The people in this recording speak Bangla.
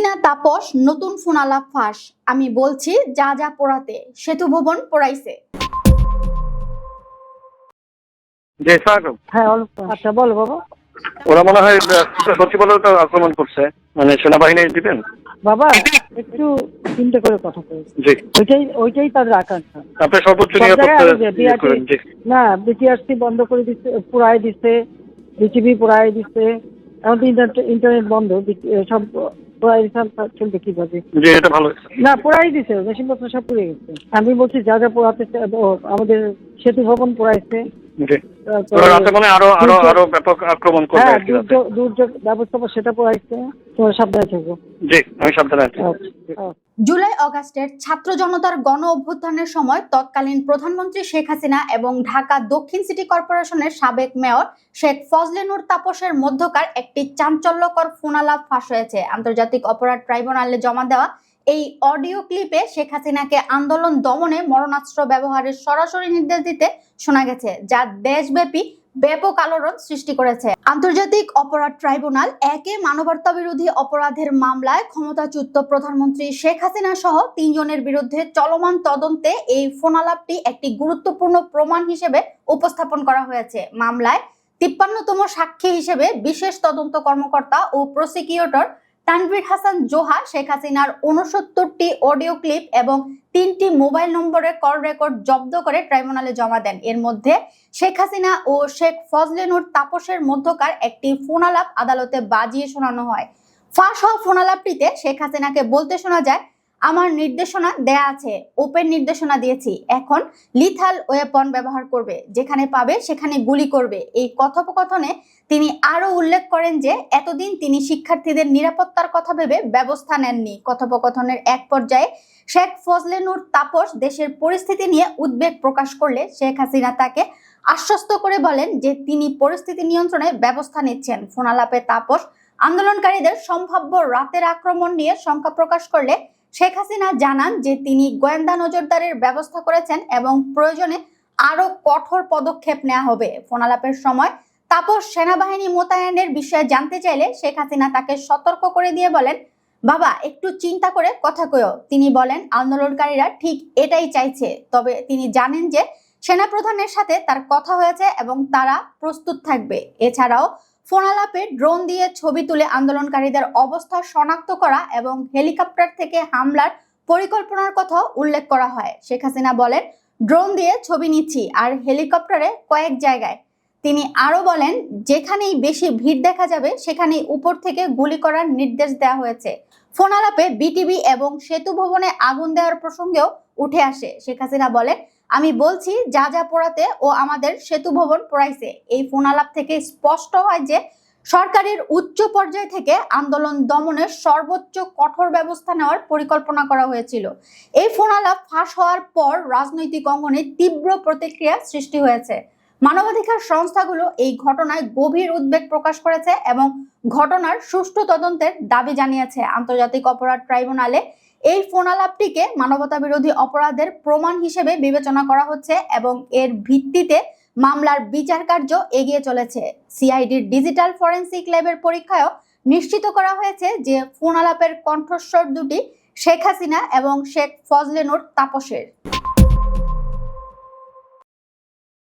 হাসিনা তাপস নতুন ফোনালাপ ফাঁস। আমি বলছি যা যা পড়াতে সেতু ভবন পড়াইছে। হ্যাঁ আচ্ছা বলো বাবা। ওরা মনে হয় সচিবালয়টা আক্রমণ করছে। মানে সেনাবাহিনী দিবেন? বাবা একটু চিন্তা করে কথা বলছি ওইটাই ওইটাই তাদের আকাঙ্ক্ষা। আপনি সর্বোচ্চ ইয়ে না বিটিআরসি বন্ধ করে দিচ্ছে পুরাই দিচ্ছে বিটিভি পুরাই দিচ্ছে এখন তো ইন্টারনেট বন্ধ সব পুরাই দিচ্ছে আর চলবে কীভাবে জি ভালো না পুরাই দিছে মেশিনপত্র সব পুড়ে গেছে। আমি বলছি যা যা পোড়াতে আমাদের সেতু ভবন পোড়াইছে। রাতে মানে আরও আরও আরও ব্যাপক আক্রমণ করবে হ্যাঁ আর কি দুর্যোগ দুর্যোগ ব্যবস্থাপনা সেটা পোড়াইছে তোমরা সাবধানে থাকো। জি আমি সাবধানে আছি। আচ্ছা, আচ্ছা। জুলাই অগাস্টের ছাত্র জনতার গণ অভ্যুত্থানের সময় তৎকালীন প্রধানমন্ত্রী শেখ হাসিনা এবং ঢাকা দক্ষিণ সিটি কর্পোরেশনের সাবেক মেয়র শেখ ফজলে নূর তাপসের মধ্যকার একটি চাঞ্চল্যকর ফোনালাপ ফাঁস হয়েছে। আন্তর্জাতিক অপরাধ ট্রাইব্যুনালে জমা দেওয়া এই অডিও ক্লিপে শেখ হাসিনাকে আন্দোলন দমনে মরণাস্ত্র ব্যবহারের সরাসরি নির্দেশ দিতে শোনা গেছে, যা দেশব্যাপী ব্যাপক আলোড়ন সৃষ্টি করেছে। আন্তর্জাতিক অপরাধ ট্রাইব্যুনাল একে মানবতা বিরোধী অপরাধের মামলায় ক্ষমতাচ্যুত প্রধানমন্ত্রী শেখ হাসিনা সহ তিনজনের বিরুদ্ধে চলমান তদন্তে এই ফোনালাপটি একটি গুরুত্বপূর্ণ প্রমাণ হিসেবে উপস্থাপন করা হয়েছে। মামলায় তিপ্পান্নতম সাক্ষী হিসেবে বিশেষ তদন্ত কর্মকর্তা ও প্রসিকিউটর তানভীর হাসান জোহা, শেখ হাসিনার উনসত্তরটি অডিও ক্লিপ এবং তিনটি মোবাইল নম্বরের কল রেকর্ড জব্দ করে ট্রাইব্যুনালে জমা দেন। এর মধ্যে শেখ হাসিনা ও শেখ ফজলেনুর তাপসের মধ্যকার একটি ফোনালাপ আদালতে বাজিয়ে শোনানো হয়। ফাঁস হওয়া ফোনালাপটিতে শেখ হাসিনাকে বলতে শোনা যায় আমার নির্দেশনা দেয়া আছে ওপেন নির্দেশনা দিয়েছি। এখন লিথাল ওয়েপন ব্যবহার করবে, যেখানে পাবে সেখানে গুলি করবে। এই কথোপকথনে তিনি আরও উল্লেখ করেন যে, এতদিন তিনি শিক্ষার্থীদের নিরাপত্তার কথা ভেবে ব্যবস্থা নেননি। কথোপকথনের এক পর্যায়ে শেখ ফজলেনুর তাপস দেশের পরিস্থিতি নিয়ে উদ্বেগ প্রকাশ করলে শেখ হাসিনা তাকে আশ্বস্ত করে বলেন যে, তিনি পরিস্থিতি নিয়ন্ত্রণে ব্যবস্থা নিচ্ছেন। ফোনালাপে তাপস, আন্দোলনকারীদের সম্ভাব্য রাতের আক্রমণ নিয়ে শঙ্কা প্রকাশ করলে শেখ হাসিনা জানান যে তিনি গোয়েন্দা নজরদারির ব্যবস্থা করেছেন এবং প্রয়োজনে আরও কঠোর পদক্ষেপ নেওয়া হবে। ফোনালাপের সময় তাপস সেনাবাহিনী মোতায়েনের বিষয়ে জানতে চাইলে শেখ হাসিনা তাকে সতর্ক করে দিয়ে বলেন, বাবা, একটু চিন্তা করে কথা কয়ো। তিনি বলেন, আন্দোলনকারীরা ঠিক এটাই চাইছে। তবে তিনি জানেন যে সেনাপ্রধানের সাথে তার কথা হয়েছে এবং তারা প্রস্তুত থাকবে। এছাড়াও ফোনালাপে ড্রোন দিয়ে ছবি তুলে আন্দোলনকারীদের অবস্থা শনাক্ত করা এবং হেলিকপ্টার থেকে হামলার পরিকল্পনার কথা উল্লেখ করা হয়। শেখ হাসিনা বলেন, ড্রোন দিয়ে ছবি নিচ্ছি, আর হেলিকপ্টারে কয়েক জায়গায় তিনি আরও বলেন, যেখানেই বেশি ভিড় দেখা যাবে, সেখানেই উপর থেকে গুলি করার নির্দেশ দেওয়া হয়েছে। ফোনালাপে বিটিভি এবং সেতু ভবনে আগুন দেওয়ার প্রসঙ্গেও উঠে আসে। শেখ হাসিনা বলেন, আমি বলছি, যা যা পোড়াতে ও আমাদের সেতু ভবন পোড়াইছে। এই ফোনালাপ থেকে স্পষ্ট হয় যে, সরকারের উচ্চ পর্যায় থেকে আন্দোলন দমনের সর্বোচ্চ কঠোর ব্যবস্থা নেওয়ার পরিকল্পনা করা হয়েছিল। এই ফোনালাপ ফাঁস হওয়ার পর রাজনৈতিক অঙ্গনে তীব্র প্রতিক্রিয়া সৃষ্টি হয়েছে। মানবাধিকার সংস্থাগুলো এই ঘটনায় গভীর উদ্বেগ প্রকাশ করেছে এবং ঘটনার সুষ্ঠু তদন্তের দাবি জানিয়েছে। আন্তর্জাতিক অপরাধ ট্রাইব্যুনালে এই ফোনালাপটিকে মানবতা বিরোধী অপরাধের প্রমাণ হিসেবে বিবেচনা করা হচ্ছে এবং এর ভিত্তিতে মামলার বিচার কার্য এগিয়ে চলেছে। সিআইডির ডিজিটাল ফরেন্সিক ল্যাবের পরীক্ষায়ও নিশ্চিত করা হয়েছে যে ফোনালাপের কণ্ঠস্বর দুটি শেখ হাসিনা এবং শেখ ফজলেনুর তাপসের।